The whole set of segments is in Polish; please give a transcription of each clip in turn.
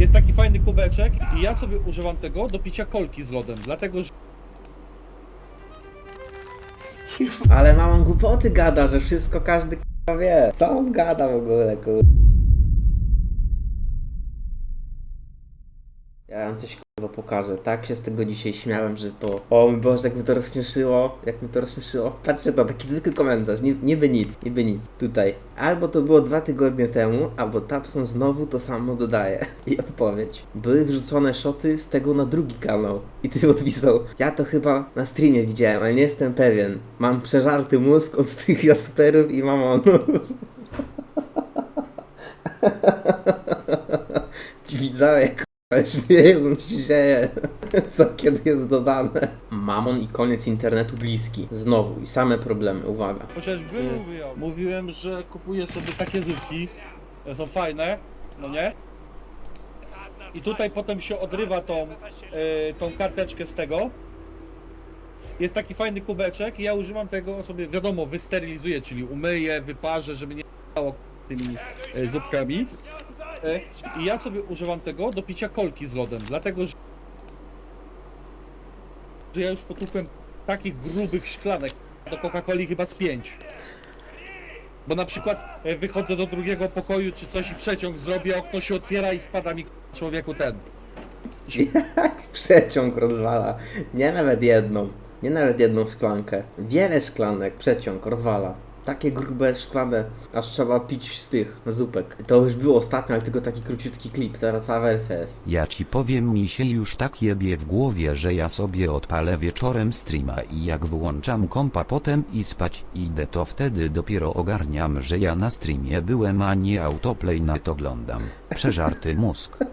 Jest taki fajny kubeczek i ja sobie używam tego do picia kolki z lodem, dlatego że Ale mama głupoty gada, że wszystko każdy k***a wie. Co on gada w ogóle, kur... Ja wam coś kurwa pokażę. Tak się z tego dzisiaj śmiałem, że to... O mój Boże, jak mi to rozśmieszyło. Jak mi to rozśmieszyło. Patrzcie to, taki zwykły komentarz. Nie, niby nic, niby nic. Tutaj. Albo to było dwa tygodnie temu, albo Tapson znowu to samo dodaje. I odpowiedź. Były wrzucone szoty z tego na drugi kanał. I ty odpisał. Ja to chyba na streamie widziałem, ale nie jestem pewien. Mam przeżarty mózg od tych jasperów i mamonów. Ci widzowie, k***a, już nie wiedzą, co się dzieje. Co kiedy jest dodane. Mamon i koniec internetu bliski. Znowu i same problemy, uwaga. chociaż był, mówiłem, że kupuję sobie takie zupki, one są fajne, no nie? I tutaj potem się odrywa tą, e, tą karteczkę z tego. Jest taki fajny kubeczek i ja używam tego sobie, wiadomo, wysterylizuję, czyli umyję, wyparzę, żeby nie stało tymi e, zupkami. E, I ja sobie używam tego do picia kolki z lodem, dlatego że że ja już potłukłem takich grubych szklanek do Coca-Coli chyba z pięć. Bo na przykład e, wychodzę do drugiego pokoju czy coś i przeciąg zrobię, okno się otwiera i spada mi człowieku ten. Przeciąg rozwala. Nie nawet jedną. Nie nawet jedną szklankę. Wiele szklanek przeciąg rozwala. Takie grube szklane, aż trzeba pić z tych zupek. To już było ostatnio, ale tylko taki króciutki klip. Teraz cała wersja jest. Ja ci powiem mi się już tak jebie w głowie, że ja sobie odpalę wieczorem streama i jak wyłączam kompa potem i spać idę to wtedy dopiero ogarniam, że ja na streamie byłem, a nie autoplay na to oglądam. Przeżarty mózg.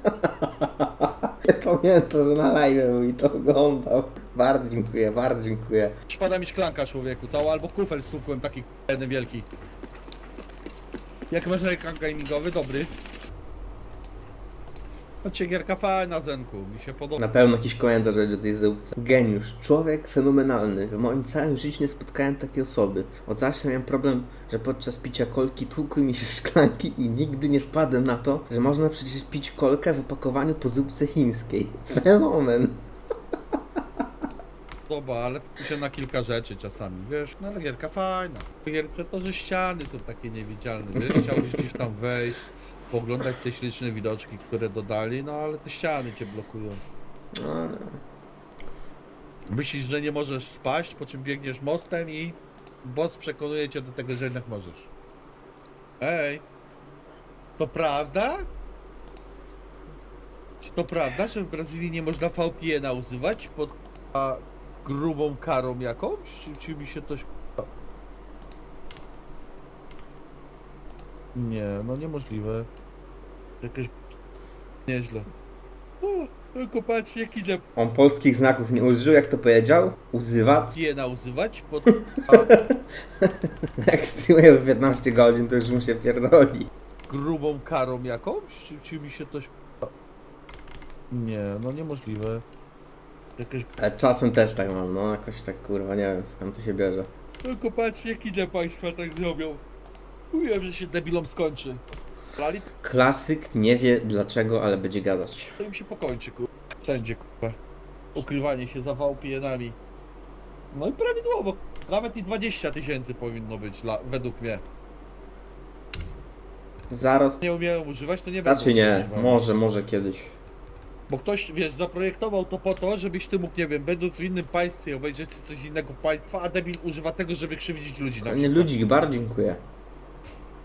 Pamiętam, że na live i to oglądał. Bardzo dziękuję, bardzo dziękuję. Spada mi szklanka człowieku, cała albo kufel stukłem taki jeden wielki. Jak masz ekran gamingowy? Dobry. Chodźcie gierka fajna Zenku, mi się podoba. Na pewno jakiś komentarz będzie o tej zupce. Geniusz, człowiek fenomenalny. W moim całym życiu nie spotkałem takiej osoby. Od zawsze miałem problem, że podczas picia kolki tłukły mi się szklanki i nigdy nie wpadłem na to, że można przecież pić kolkę w opakowaniu po zupce chińskiej. Fenomen. Podoba, ale się na kilka rzeczy czasami, wiesz, no ale gierka fajna. W gierce to, że ściany są takie niewidzialne, wiesz, chciałbyś gdzieś tam wejść, poglądać te śliczne widoczki, które dodali, no ale te ściany cię blokują. No, Myślisz, że nie możesz spaść, po czym biegniesz mostem i boss przekonuje cię do tego, że jednak możesz. Ej, to prawda? Czy to prawda, że w Brazylii nie można VPN-a używać pod a, grubą karą jakąś? Czy, czy mi się coś... Nie, no niemożliwe. Jakieś... Nieźle. O, tylko patrz jaki ile On polskich znaków nie użył, jak to powiedział? Uzywać. VPN-a używać pod... Jak streamuje w 15 godzin, to już mu się pierdoli. grubą karą jakąś? Czy, czy mi się coś... Nie, no niemożliwe. Jakaś... Ale czasem też tak mam, no jakoś tak kurwa, nie wiem skąd to się bierze. Tylko patrzcie, jak inne państwa tak zrobią. Mówiłem, że się debilom skończy. Lali, Klasyk nie wie dlaczego, ale będzie gadać. to im się pokończy, kur... Wszędzie, kurwa. Ukrywanie się za VPN-ami. No i prawidłowo. Nawet i 20 tysięcy powinno być, la... według mnie. Zaraz. Nie umieją używać, to nie będą Znaczy nie, używały. może, może kiedyś. Bo ktoś, wiesz, zaprojektował to po to, żebyś ty mógł, nie wiem, będąc w innym państwie, obejrzeć coś z innego państwa, a debil używa tego, żeby krzywdzić ludzi na Nie przykład. ludzi, bardzo dziękuję.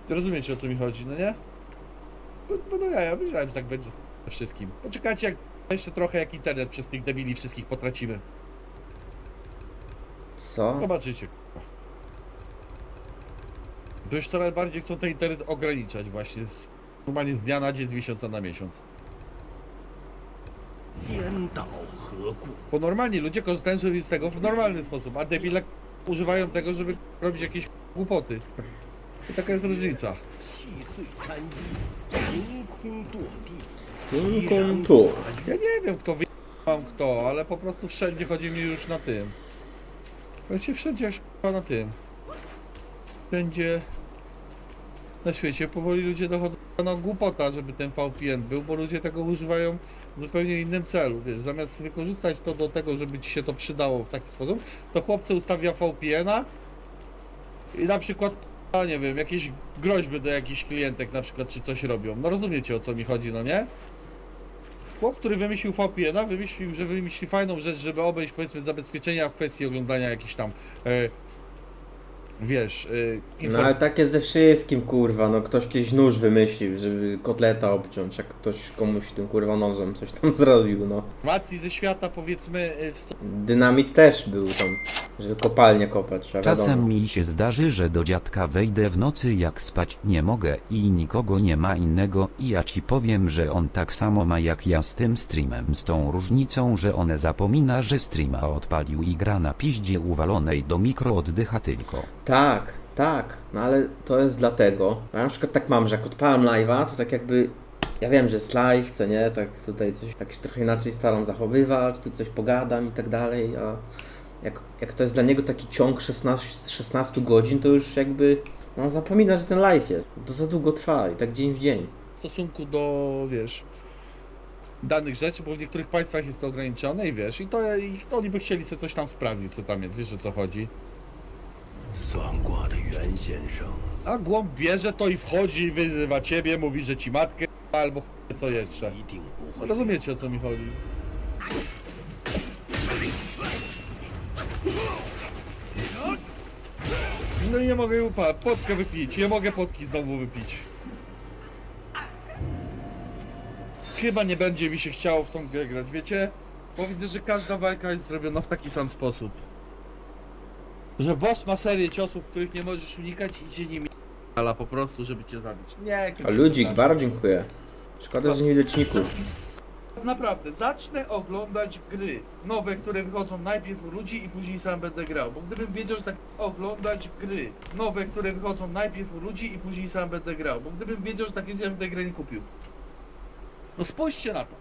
Ty rozumiecie, o co mi chodzi, no nie? Bo, bo no ja, ja myślałem, że tak będzie ze wszystkim. Poczekajcie jak jeszcze trochę, jak internet przez tych debili wszystkich potracimy. Co? Zobaczycie. To już coraz bardziej chcą ten internet ograniczać właśnie, z, normalnie z dnia na dzień, z miesiąca na miesiąc. Bo normalni ludzie korzystają sobie z tego w normalny sposób, a debile używają tego, żeby robić jakieś głupoty. I taka jest różnica. Ja nie wiem kto wyjechał kto, ale po prostu wszędzie chodzi mi już na tym. Właściwie wszędzie już na tym. Wszędzie na świecie powoli ludzie dochodzą no głupota, żeby ten VPN był, bo ludzie tego używają w zupełnie innym celu, wiesz, zamiast wykorzystać to do tego, żeby ci się to przydało w taki sposób, to chłopcy ustawia VPN-a i na przykład, a nie wiem, jakieś groźby do jakichś klientek na przykład, czy coś robią. No rozumiecie o co mi chodzi, no nie? Chłop, który wymyślił VPN-a, wymyślił, że wymyśli fajną rzecz, żeby obejść powiedzmy zabezpieczenia w kwestii oglądania jakichś tam, e, wiesz, e, No ale tak jest ze wszystkim, kurwa, no ktoś kiedyś nóż wymyślił, żeby kotleta obciąć, jak ktoś komuś tym kurwa nożem coś tam zrobił, no. informacji ze świata powiedzmy w sto- Dynamit też był tam, żeby kopalnię kopać, a wiadomo. Czasem mi się zdarzy, że do dziadka wejdę w nocy jak spać nie mogę i nikogo nie ma innego i ja ci powiem, że on tak samo ma jak ja z tym streamem z tą różnicą, że on zapomina, że streama odpalił i gra na piździe uwalonej do mikro oddycha tylko. Tak, tak, no ale to jest dlatego. Ja na przykład tak mam, że jak odpalam live'a, to tak jakby. Ja wiem, że jest live, co nie, tak tutaj coś tak się trochę inaczej staram zachowywać, tu coś pogadam i tak dalej, a jak, jak to jest dla niego taki ciąg 16, 16 godzin, to już jakby on zapomina, że ten live jest. To za długo trwa i tak dzień w dzień. W stosunku do, wiesz, danych rzeczy, bo w niektórych państwach jest to ograniczone i wiesz, i to i oni by chcieli sobie coś tam sprawdzić, co tam jest, wiesz o co chodzi. A głąb bierze to i wchodzi, wyzywa ciebie, mówi, że ci matkę albo co jeszcze. Rozumiecie o co mi chodzi? No nie mogę upa, potkę wypić, nie mogę potki znowu wypić. Chyba nie będzie mi się chciało w tą grę grać, wiecie? Bo widzę, że każda walka jest zrobiona w taki sam sposób. Że boss ma serię ciosów, których nie możesz unikać i idzie nimi ale po prostu, żeby cię zabić. Nie, A ludzik, bardzo dziękuję. Szkoda, że nie widać ników. Naprawdę, zacznę oglądać gry nowe, które wychodzą najpierw u ludzi i później sam będę grał. Bo gdybym wiedział, że tak oglądać gry nowe, które wychodzą najpierw u ludzi i później sam będę grał. Bo gdybym wiedział, że tak jest, ja bym tę grę nie kupił. No spójrzcie na to.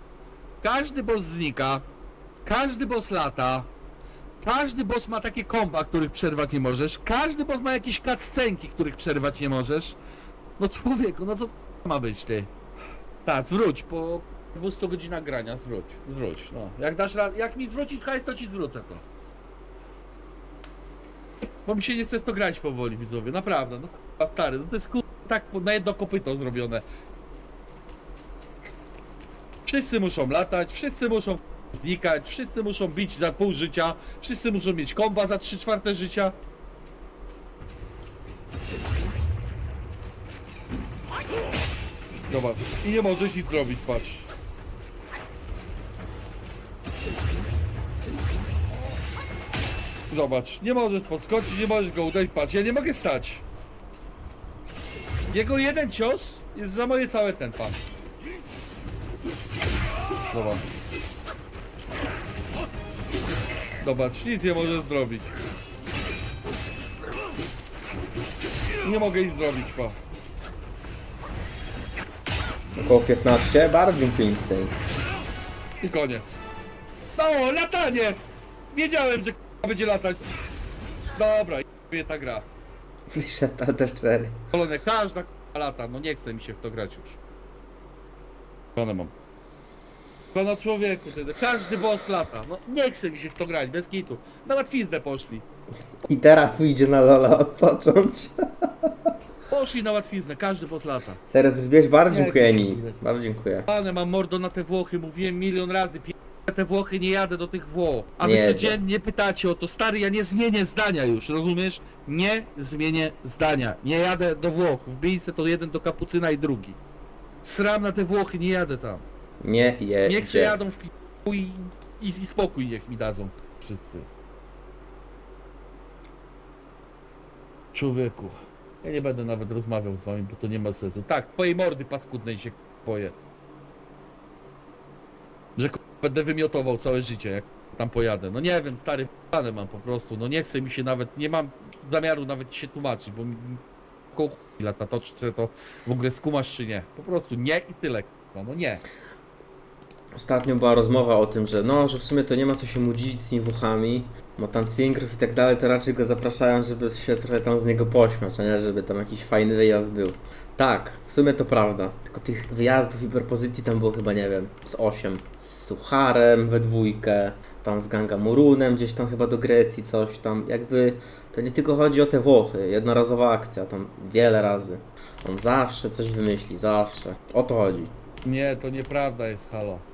Każdy boss znika, każdy boss lata, każdy boss ma takie komba, których przerwać nie możesz, każdy boss ma jakieś cutscenki, których przerwać nie możesz. No człowieku, no co to ma być ty? Tak, zwróć, po 200 godzinach grania, zwróć, zwróć, no. Jak dasz rad, jak mi zwrócisz hajs, to ci zwrócę to. Bo mi się nie chce w to grać powoli, widzowie, naprawdę, no kurwa, stary, no to jest kurwa tak na jedno kopyto zrobione. Wszyscy muszą latać, wszyscy muszą znikać, wszyscy muszą bić za pół życia, wszyscy muszą mieć komba za 3 czwarte życia. Zobacz, i nie możesz nic zrobić, patrz. Zobacz, nie możesz podskoczyć, nie możesz go uderzyć, patrz, ja nie mogę wstać. Jego jeden cios jest za moje całe ten, patrz. Zobacz. Zobacz, nic nie możesz zrobić. Nie mogę nic zrobić, pa. Około 15, bardzo Insane. I koniec. No, latanie! Wiedziałem, że będzie latać. Dobra, je ta gra. Wyszedł ale też 4. Kolone, każda k***a lata, no nie chce mi się w to grać już. Kolone mam. Pana człowieku, ty, każdy boss lata, no nie chce mi się w to grać, bez kitu. Na łatwiznę poszli. I teraz pójdzie na Lola odpocząć. Poszli na łatwiznę, każdy boss lata. Serio, zbiłeś bardzo Nie, dziękuję nie, Eni. nie. Bardzo dziękuję. Pane, mam mordo na te Włochy, mówiłem milion razy, pi... te Włochy, nie jadę do tych Włoch. A wy Nie codziennie pytacie o to, stary, ja nie zmienię zdania już, rozumiesz? Nie zmienię zdania. Nie jadę do Włoch, wbij se to jeden do kapucyna i drugi. Sram na te Włochy, nie jadę tam. Nie. Niech się jadą w pi... i, i, i spokój niech mi dadzą wszyscy. Człowieku, ja nie będę nawet rozmawiał z wami, bo to nie ma sensu. Tak, twojej mordy paskudnej się boję. Że k- będę wymiotował całe życie, jak tam pojadę. No nie wiem, stary plany mam po prostu. No nie chce mi się nawet, nie mam zamiaru nawet się tłumaczyć, bo mi koło lata to, czy chcę to w ogóle skumasz czy nie. Po prostu nie i tyle. k***a, No nie. Ostatnio była rozmowa o tym, że no, że w sumie to nie ma co się mudzić z tymi Włochami, Bo tam Cinkrów i tak dalej, to raczej go zapraszają, żeby się trochę tam z niego pośmiać, a nie żeby tam jakiś fajny wyjazd był. Tak, w sumie to prawda. Tylko tych wyjazdów i propozycji tam było chyba, nie wiem, z 8. Z Sucharem we dwójkę, tam z Gangamurunem gdzieś tam chyba do Grecji, coś tam. Jakby to nie tylko chodzi o te Włochy, jednorazowa akcja, tam wiele razy. On zawsze coś wymyśli, zawsze. O to chodzi. Nie, to nieprawda jest, halo.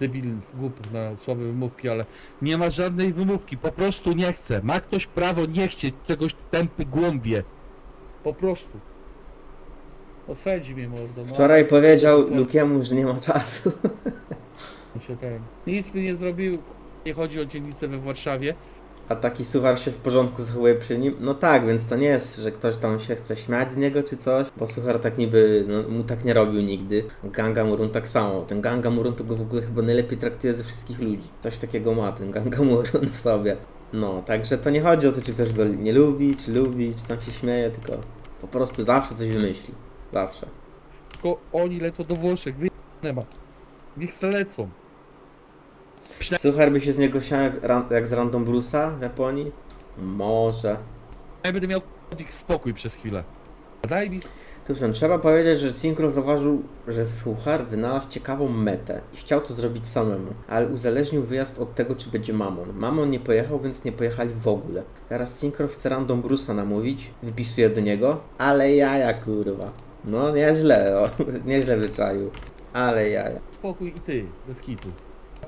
Debil, głupi na słabe wymówki, ale nie ma żadnej wymówki, po prostu nie chce. Ma ktoś prawo nie chcieć czegoś tępy głąbie. Po prostu. Oswędzi mnie mordo. No. Wczoraj powiedział Lukiemu, że nie ma czasu. Nic mi nie zrobił. Nie chodzi o dzielnicę we Warszawie. A taki suchar się w porządku zachowuje przy nim? No tak, więc to nie jest, że ktoś tam się chce śmiać z niego czy coś, bo suchar tak niby, no, mu tak nie robił nigdy. Gangamurun tak samo. Ten Gangamurun to go w ogóle chyba najlepiej traktuje ze wszystkich ludzi. Coś takiego ma ten Gangamurun w sobie. No, także to nie chodzi o to, czy ktoś go nie lubi, czy lubi, czy tam się śmieje, tylko po prostu zawsze coś wymyśli. Zawsze. Tylko oni lecą do Włoszech. Wy... nie ma. Niech se lecą. Suchar by się z niego śmiał jak, ran- jak z Random Bruce'a w Japonii? Może. Ja będę miał od ich spokój przez chwilę. Daj mi Tusen, trzeba powiedzieć, że Synchro zauważył, że Suchar wynalazł ciekawą metę i chciał to zrobić samemu, ale uzależnił wyjazd od tego, czy będzie Mamon. Mamon nie pojechał, więc nie pojechali w ogóle. Teraz Synchro chce random Bruce'a namówić, wypisuje do niego, ale jaja kurwa. No nieźle, o, nieźle wyczaił. Ale jaja. spokój i ty, bez kitu.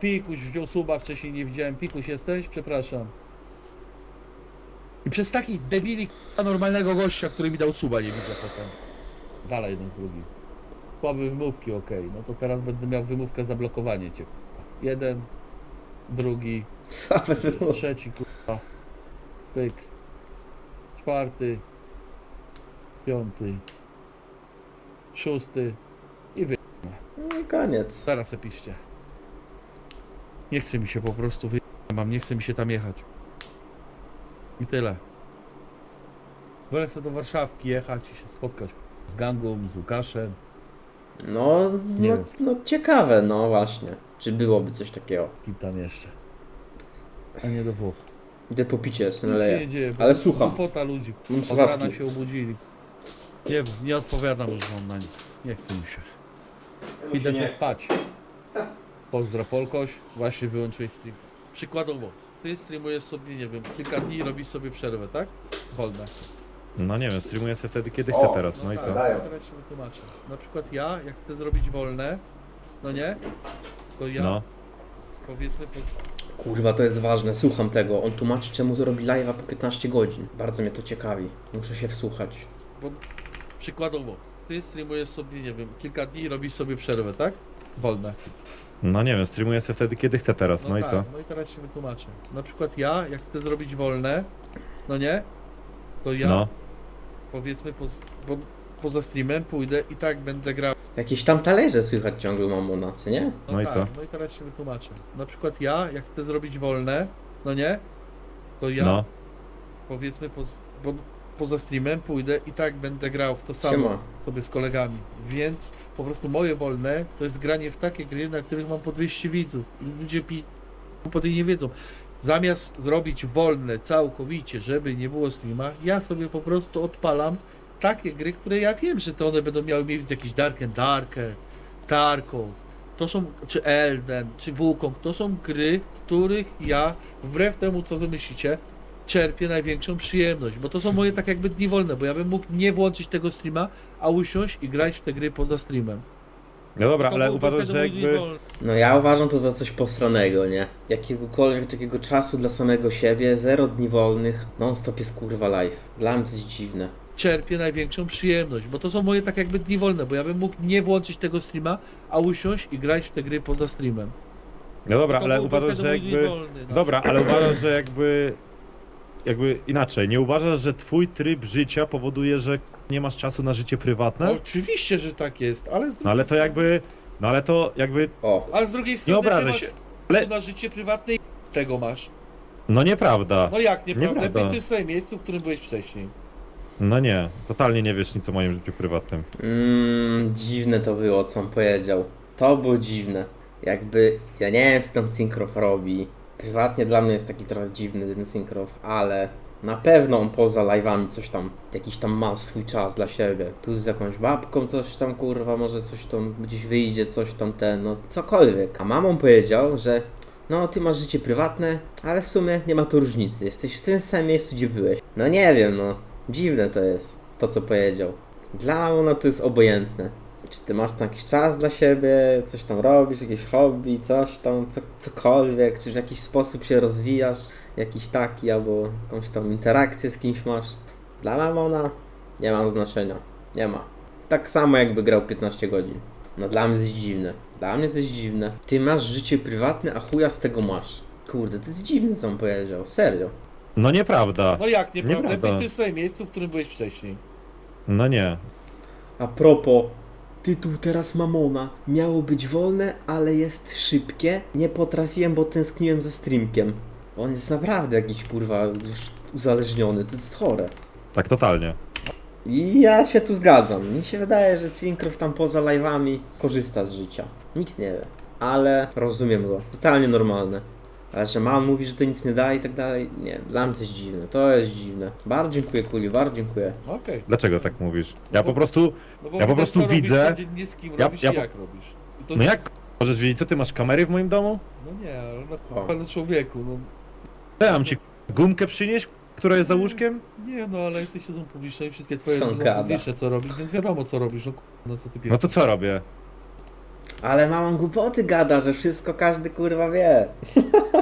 Pikuś wziął suba, wcześniej nie widziałem. Pikuś jesteś? Przepraszam. I przez takich debili k***a, normalnego gościa, który mi dał suba, nie widzę potem. Dalej jeden z drugim. Słabe wymówki, okej. No to teraz będę miał wymówkę za blokowanie cię. k***a. Jeden, drugi, Słabe było. trzeci, kurwa. Pyk. Czwarty. Piąty. Szósty. No i koniec. Zaraz se piszcie. Nie chce mi się po prostu wy... mam, nie chce mi się tam jechać. I tyle. Wolę sobie do Warszawki jechać i się spotkać z gangą, z Łukaszem. No, Nie no, wiem. no ciekawe, no właśnie. Czy byłoby coś takiego? Kim tam jeszcze. A nie do Włoch. Idę po picie, Nic się naleję. dzieje. Ale słucham. Głupota ludzi. Mam Od słuchawki. rana się obudzili. Nie wiem, nie odpowiadam już wam na nic. Nie chce mi się. Idę się spać. Pozdro Polkoś, właśnie wyłączyłeś stream. Przykładowo, ty streamujesz sobie, nie wiem, kilka dni i robisz sobie przerwę, tak? Wolne. No nie wiem, streamuję sobie wtedy kiedy chcę teraz, no i tak, co? dają. Teraz się wytłumaczę. Na przykład ja, jak chcę zrobić wolne, no nie? To ja, No. powiedzmy, po, Kurwa, to jest ważne, słucham tego. On tłumaczy, czemu zrobi live'a po 15 godzin. Bardzo mnie to ciekawi. Muszę się wsłuchać. bo, przykładowo, ty streamujesz sobie, nie wiem, kilka dni i robisz sobie przerwę, tak? Wolne. No nie wiem, streamuję sobie wtedy kiedy chcę teraz, no i tak, co? No i teraz się wytłumaczę. Na przykład ja, jak chcę zrobić wolne, no nie? To ja, No. powiedzmy, poz, po, poza streamem pójdę i tak będę grał. Jakieś tam talerze słychać ciągle mamona, co nie? No, No i tak, co? No i teraz się wytłumaczę. Na przykład ja, jak chcę zrobić wolne, no nie? To ja, No. powiedzmy, poz, po, poza streamem pójdę i tak będę grał w to samo Siema. sobie z kolegami. Więc po prostu moje wolne to jest granie w takie gry, na których mam po 200 widzów. Ludzie pi... po nie wiedzą. Zamiast zrobić wolne całkowicie, żeby nie było streama, ja sobie po prostu odpalam takie gry, które ja wiem, że to one będą miały mieć jakiś Dark and Darker, Tarkov, to są, czy Elden, czy Wukong, to są gry, których ja, wbrew temu co wy myślicie, czerpię największą przyjemność, bo to są moje tak jakby dni wolne, bo ja bym mógł nie włączyć tego streama, a usiąść i grać w te gry poza streamem. No dobra, To ale uważasz, wtedy że dzień jakby... wolny. No ja uważam to za coś posranego, nie? Jakiegokolwiek takiego czasu dla samego siebie, zero dni wolnych, non stop jest kurwa live. Dla mnie coś dziwne. czerpię największą przyjemność, bo to są moje tak jakby dni wolne, bo ja bym mógł nie włączyć tego streama, a usiąść i grać w te gry poza streamem. No dobra, To ale uważasz, wtedy że dzień jakby... wolny, no. Dobra, ale uważasz, że jakby... Jakby inaczej, nie uważasz, że twój tryb życia powoduje, że nie masz czasu na życie prywatne? Oczywiście, że tak jest, ale z drugiej No ale to strony- jakby... No ale to jakby... O, Ale z drugiej strony obrażaj ty masz się, ale... na życie prywatne i tego masz. No nieprawda. No jak, nieprawda? Nieprawda. Ty w tym samym miejscu, w którym byłeś wcześniej. No nie, totalnie nie wiesz nic o moim życiu prywatnym. mm, dziwne to było, co on powiedział. To było dziwne. Jakby, ja nie wiem, co tam Cinkrof robi. Prywatnie dla mnie jest taki trochę dziwny ten Syncroft, ale na pewno on poza live'ami coś tam, jakiś tam ma swój czas dla siebie. Tu z jakąś babką coś tam, kurwa, może coś tam gdzieś wyjdzie, coś tam ten, no cokolwiek. A mamą powiedział, że no ty masz życie prywatne, ale w sumie nie ma tu różnicy. Jesteś w tym samym miejscu, gdzie byłeś. No nie wiem, no. Dziwne to jest, to co powiedział. Dla mamona to jest obojętne. Czy ty masz tam jakiś czas dla siebie, coś tam robisz, jakieś hobby, coś tam, co, cokolwiek, czy w jakiś sposób się rozwijasz, jakiś taki, albo jakąś tam interakcję z kimś masz. Dla mamona nie ma znaczenia. Nie ma. Tak samo jakby grał 15 godzin. No dla mnie to jest dziwne. Dla mnie to jest dziwne. Ty masz życie prywatne, a chuja z tego masz. Kurde, to jest dziwne co on powiedział. Serio. No nieprawda. No jak, nieprawda? Nieprawda. Ty w samym miejscu, w którym byłeś wcześniej. No nie. A propos, tytuł teraz Mamona. Miało być wolne, ale jest szybkie. Nie potrafiłem, bo tęskniłem za streamkiem. On jest naprawdę jakiś kurwa już uzależniony, to jest chore. Tak totalnie. I ja się tu zgadzam. Mi się wydaje, że Cinkrof tam poza live'ami korzysta z życia. Nikt nie wie. Ale rozumiem go. Totalnie normalne. Ale że man mówi, że to nic nie da i tak dalej. Nie, dla mnie to jest dziwne. To jest dziwne. Bardzo dziękuję Kuli, bardzo dziękuję. Okej. Dlaczego tak mówisz? Ja po prostu. No bo Ja po widać, prostu co robisz widzę- codziennie, z kim Ja- robisz ja i po- jak robisz. I to No nie jak jest- możesz wiedzieć, co ty masz kamery w moim domu? No nie, ale O. no ale człowieku, no Dałem ci gumkę przynieść, która jest za łóżkiem? nie no, ale jesteś osobą publiczną i wszystkie twoje Co on są gada? publiczne co robisz, więc wiadomo co robisz, no, k- no co ty No to co robię? Ale mama głupoty gada, że wszystko każdy kurwa wie.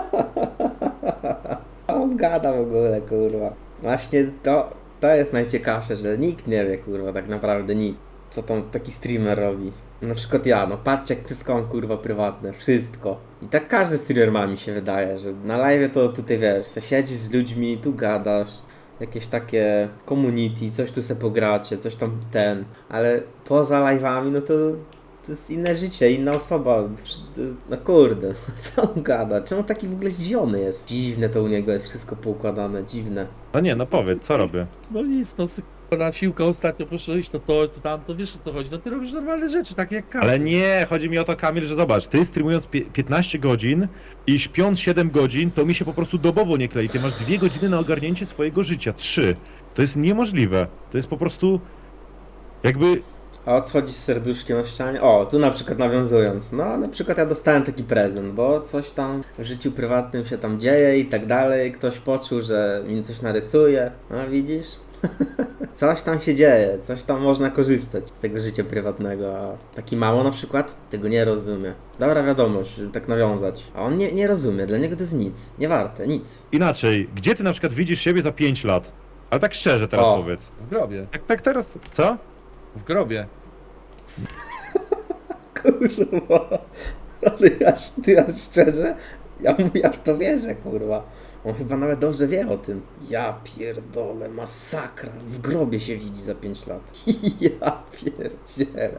Gada w ogóle, kurwa. Właśnie to, to jest najciekawsze, że nikt nie wie, kurwa, tak naprawdę nikt. Co tam taki streamer robi. Na przykład ja, no patrzcie jak wszystko mam kurwa prywatne, wszystko. I tak każdy streamer ma mi się wydaje, że na live to tutaj wiesz, se siedzisz z ludźmi, tu gadasz, jakieś takie community, coś tu se pogracie, coś tam ten, ale poza live'ami no to to jest inne życie, inna osoba. No kurde, co on gada? Czemu taki w ogóle zdziwiony jest? Dziwne to u niego jest wszystko poukładane, dziwne. No nie, no powiedz, co robię? No nic, no sy- na siłkę ostatnio proszę iść, to to, to tam, to wiesz o co chodzi, no ty robisz normalne rzeczy, takie jak każdy. Ale nie, chodzi mi o to, Kamil, że zobacz, ty streamując pie- 15 godzin i śpiąc 7 godzin, to mi się po prostu dobowo nie klei. Ty masz 2 godziny na ogarnięcie swojego życia, 3. To jest niemożliwe. To jest po prostu jakby A o co chodzi z serduszkiem na ścianie? O, tu na przykład nawiązując, no na przykład ja dostałem taki prezent, bo coś tam w życiu prywatnym się tam dzieje i tak dalej, ktoś poczuł, że mi coś narysuje, no widzisz? coś tam się dzieje, coś tam można korzystać z tego życia prywatnego, a taki mało na przykład tego nie rozumie. Dobra wiadomość, żeby tak nawiązać. A on nie, nie rozumie, dla niego to jest nic, nie warte, nic. inaczej. Gdzie ty na przykład widzisz siebie za 5 lat? Ale tak szczerze teraz O. powiedz. W grobie, Tak, tak teraz, co? W grobie. Kurwa. Ale ja, ja szczerze, ja, ja w to wierzę, kurwa. On chyba nawet dobrze wie o tym. Ja pierdolę, masakra. W grobie się widzi za 5 lat. Ja pierdzielę.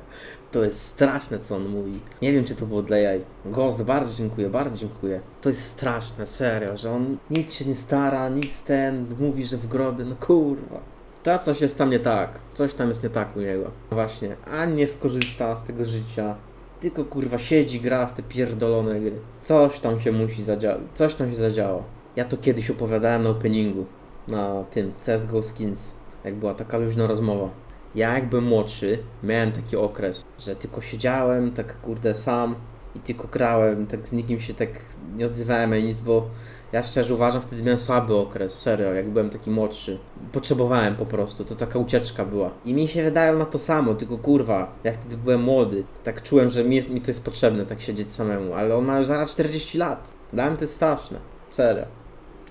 To jest straszne, co on mówi. Nie wiem, czy to było dla jaj. Ghost, bardzo dziękuję, bardzo dziękuję. To jest straszne, serio, że on nic się nie stara, nic ten, mówi, że w grobie, no kurwa. To coś jest tam nie tak. Coś tam jest nie tak u niego. Właśnie, ani nie skorzysta z tego życia. Tylko kurwa siedzi, gra w te pierdolone gry. Coś tam się musi zadziać. Coś tam się zadziało. Ja to kiedyś opowiadałem na openingu. Na tym CSGO Skins. Jak była taka luźna rozmowa. Ja jak byłem młodszy, miałem taki okres, że tylko siedziałem tak kurde sam i tylko grałem, tak z nikim się tak nie odzywałem ani nic, bo ja szczerze uważam, wtedy miałem słaby okres, serio, jak byłem taki młodszy. Potrzebowałem po prostu, to taka ucieczka była. I mi się wydaje na to samo, tylko kurwa, jak wtedy byłem młody, tak czułem, że mi, mi to jest potrzebne, tak siedzieć samemu, ale on ma już zaraz 40 lat. Mnie to jest straszne, serio.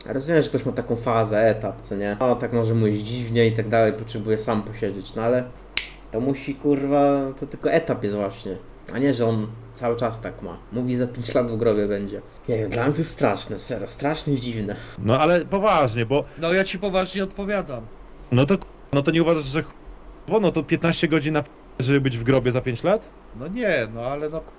Ja Rozumiem, że ktoś ma taką fazę, etap, co nie? O, tak może mu jest dziwnie i tak dalej, potrzebuje sam posiedzieć, no ale to musi, kurwa, to tylko etap jest właśnie. A nie, że on cały czas tak ma. Mówi, za 5 lat w grobie będzie. Nie wiem, dla mnie to jest straszne, serio, strasznie dziwne. No ale poważnie, bo No ja ci poważnie odpowiadam. no to no to nie uważasz, że ch- bo no to 15 godzin na żeby być w grobie za 5 lat? No nie, no ale no k-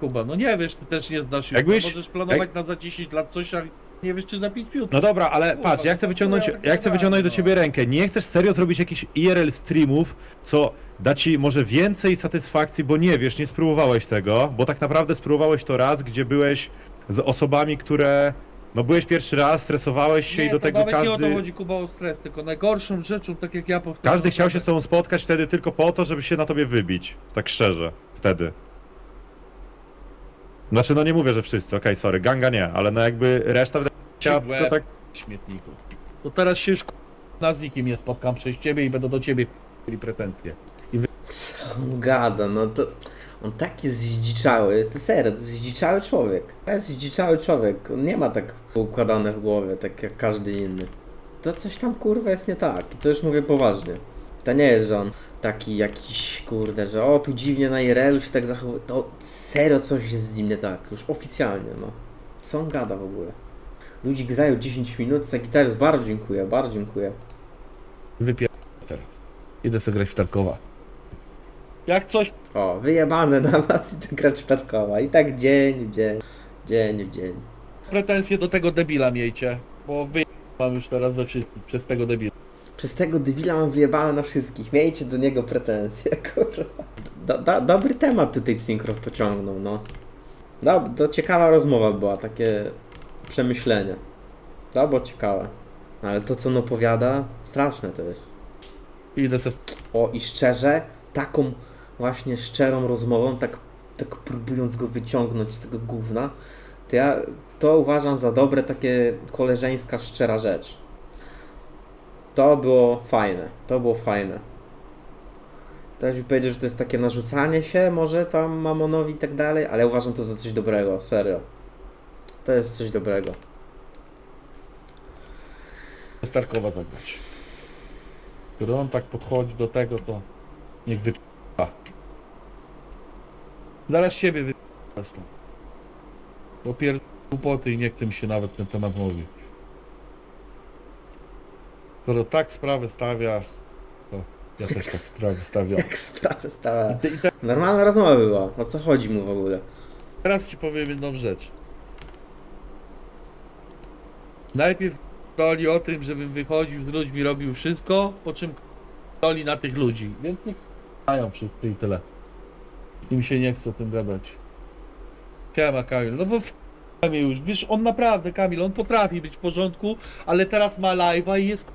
Kuba, no nie wiesz, ty też nie znasz Jakbyś- Możesz planować na za 10 lat coś, a nie wiesz czy za 5 minut. No dobra, ale Kurwa, patrz, ja chcę wyciągnąć, ja chcę wyciągnąć do ciebie rękę. Nie chcesz serio zrobić jakichś IRL streamów, co da ci może więcej satysfakcji, bo nie wiesz, nie spróbowałeś tego, bo tak naprawdę spróbowałeś to raz, gdzie byłeś z osobami, które No byłeś pierwszy raz, stresowałeś się i do to tego nawet nie o każdy... to chodzi Kuba o stres, tylko najgorszą rzeczą, tak jak ja powtarzam. Każdy chciał się z tobą spotkać wtedy tylko po to, żeby się na tobie wybić. Tak szczerze. Wtedy. Znaczy, no nie mówię, że wszyscy, okej, sorry, ganga nie, ale no jakby reszta wydaje się, Ci w to tak... śmietniku. To teraz się już na z nikim nie spotkam przez ciebie i będą do ciebie mieli pretensje. Co on gada, no to... On tak jest zdziczały, to serio, to jest zdziczały człowiek. To jest zdziczały człowiek, on nie ma tak układane w głowie, tak jak każdy inny. To coś tam kurwa jest nie tak i to już mówię poważnie. To nie jest, że on taki jakiś kurde, że o tu dziwnie na IRL się tak zachowuje. To serio coś jest z nim nie tak, już oficjalnie no. Co on gada w ogóle? Ludzik zajął 10 minut, za gitarę bardzo dziękuję, bardzo dziękuję. Wypier... teraz. Idę sobie grać w Tarkowa. Jak coś O, wyjebane na was i tak grać przypadkowa. I tak dzień w dzień, dzień w dzień. pretensje do tego debila miejcie, bo wy mam już teraz we wszystkich przez tego debila. Przez tego debila mam wyjebane na wszystkich. Miejcie do niego pretensje, kurwa. Do, do, dobry temat tutaj Synchro pociągnął, no. No, to ciekawa rozmowa była, takie przemyślenie. To było ciekawe. Ale to, co on opowiada, straszne to jest. Idę sobie O, i szczerze, taką właśnie szczerą rozmową, tak, tak próbując go wyciągnąć z tego gówna, to ja to uważam za dobre, takie koleżeńska, szczera rzecz. To było fajne, to było fajne. Ktoś by powiedział, że to jest takie narzucanie się może tam Mamonowi i tak dalej, ale uważam to za coś dobrego, serio. To jest coś dobrego. z Tarkowa zagrać. Kiedy on tak podchodzi do tego, to niech wy... Zaraz siebie wy... stąd. Bo pier... głupoty i nie chce mi się nawet ten temat mówi. Skoro tak sprawę stawia, to ja też tak sprawę stawiam. Jak sprawę stała. I, te, Normalna rozmowa była. O co chodzi mu w ogóle? teraz ci powiem jedną rzecz. Najpierw doli o tym, żebym wychodził z ludźmi, robił wszystko, po czym doli na tych ludzi. Więc niech mają wszyscy i tyle. Im się nie chce o tym gadać. Siema Kamil, no bo w mnie już, wiesz, on naprawdę, Kamil, on potrafi być w porządku, ale teraz ma live'a i jest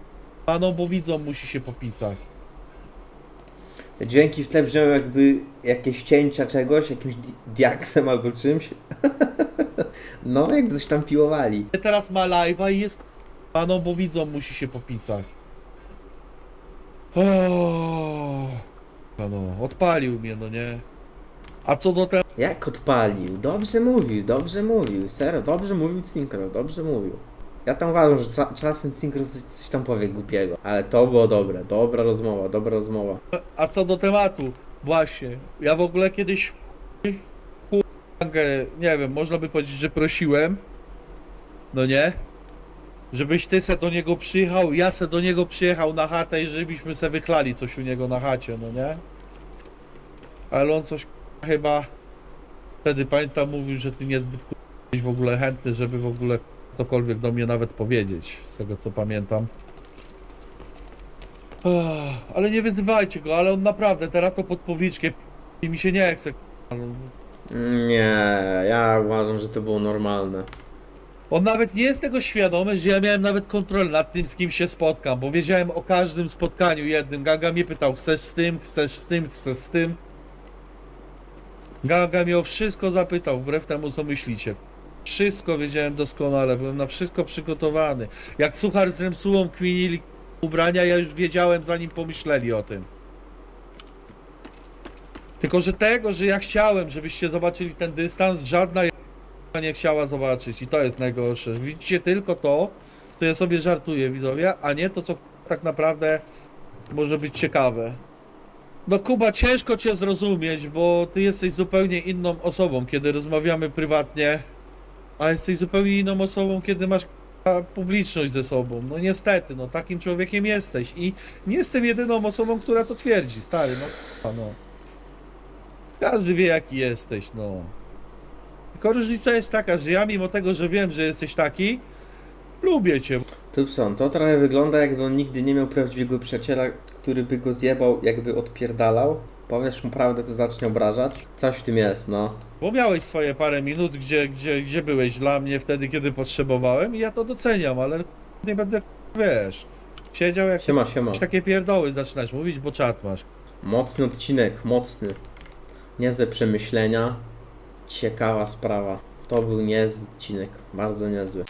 no bo widzą, musi się popisać. Te dźwięki w tle brzmią jakby jakieś cięcia czegoś, jakimś di- diaksem albo czymś. no, jakby coś tam piłowali. Teraz ma live'a i jest no bo widzą, musi się popisać. O, no, odpalił mnie, no nie. A co do tego, Jak odpalił? Dobrze mówił, dobrze mówił. Serio, dobrze mówił Synchro, dobrze mówił. Ja tam uważam, że czasem Synchro coś, tam powie głupiego. Ale to było dobre, dobra rozmowa, dobra rozmowa. a co do tematu, właśnie, ja w ogóle kiedyś nie wiem, można by powiedzieć, że prosiłem, no nie, żebyś ty se do niego przyjechał, ja se do niego przyjechał na chatę i żebyśmy se wyklali coś u niego na chacie, no nie? Ale on coś chyba wtedy pamiętam mówił, że ty niezbyt jesteś w ogóle chętny, żeby w ogóle cokolwiek do mnie nawet powiedzieć, z tego co pamiętam. Ech, Ale nie wyzywajcie go, ale on naprawdę teraz to pod publiczkę i mi się nie chce. k***a, no. Nie, ja uważam, że to było normalne. On nawet nie jest tego świadomy, że ja miałem nawet kontrolę nad tym, z kim się spotkam, bo wiedziałem o każdym spotkaniu jednym. Gaga mnie pytał, chcesz z tym, chcesz z tym, chcesz z tym. Gaga mnie o wszystko zapytał, wbrew temu co myślicie. Wszystko wiedziałem doskonale, byłem na wszystko przygotowany. Jak Suchar z Remsułą kminili ubrania, ja już wiedziałem zanim pomyśleli o tym. Tylko, że tego, że ja chciałem, żebyście zobaczyli ten dystans, żadna nie chciała zobaczyć i to jest najgorsze. Widzicie tylko to, co ja sobie żartuję widzowie, a nie to, co tak naprawdę może być ciekawe. No Kuba, ciężko cię zrozumieć, bo ty jesteś zupełnie inną osobą, kiedy rozmawiamy prywatnie, a jesteś zupełnie inną osobą, kiedy masz publiczność ze sobą. No niestety, no takim człowiekiem jesteś i nie jestem jedyną osobą, która to twierdzi, stary, no no. Każdy wie jaki jesteś, no. Tylko różnica jest taka, że ja mimo tego, że wiem, że jesteś taki, lubię cię. Tupson, to trochę wygląda jakby on nigdy nie miał prawdziwego przyjaciela, który by go zjebał, jakby odpierdalał. Powiesz mu prawdę, to zacznie obrażać? Coś w tym jest, no. Bo miałeś swoje parę minut, gdzie, gdzie, gdzie byłeś dla mnie wtedy, kiedy potrzebowałem i ja to doceniam, ale nie będę, wiesz, siedział jak Siema, siema. takie pierdoły zaczynać mówić, bo czat masz. Mocny odcinek, mocny. Niezłe przemyślenia. Ciekawa sprawa. To był niezły odcinek, bardzo niezły.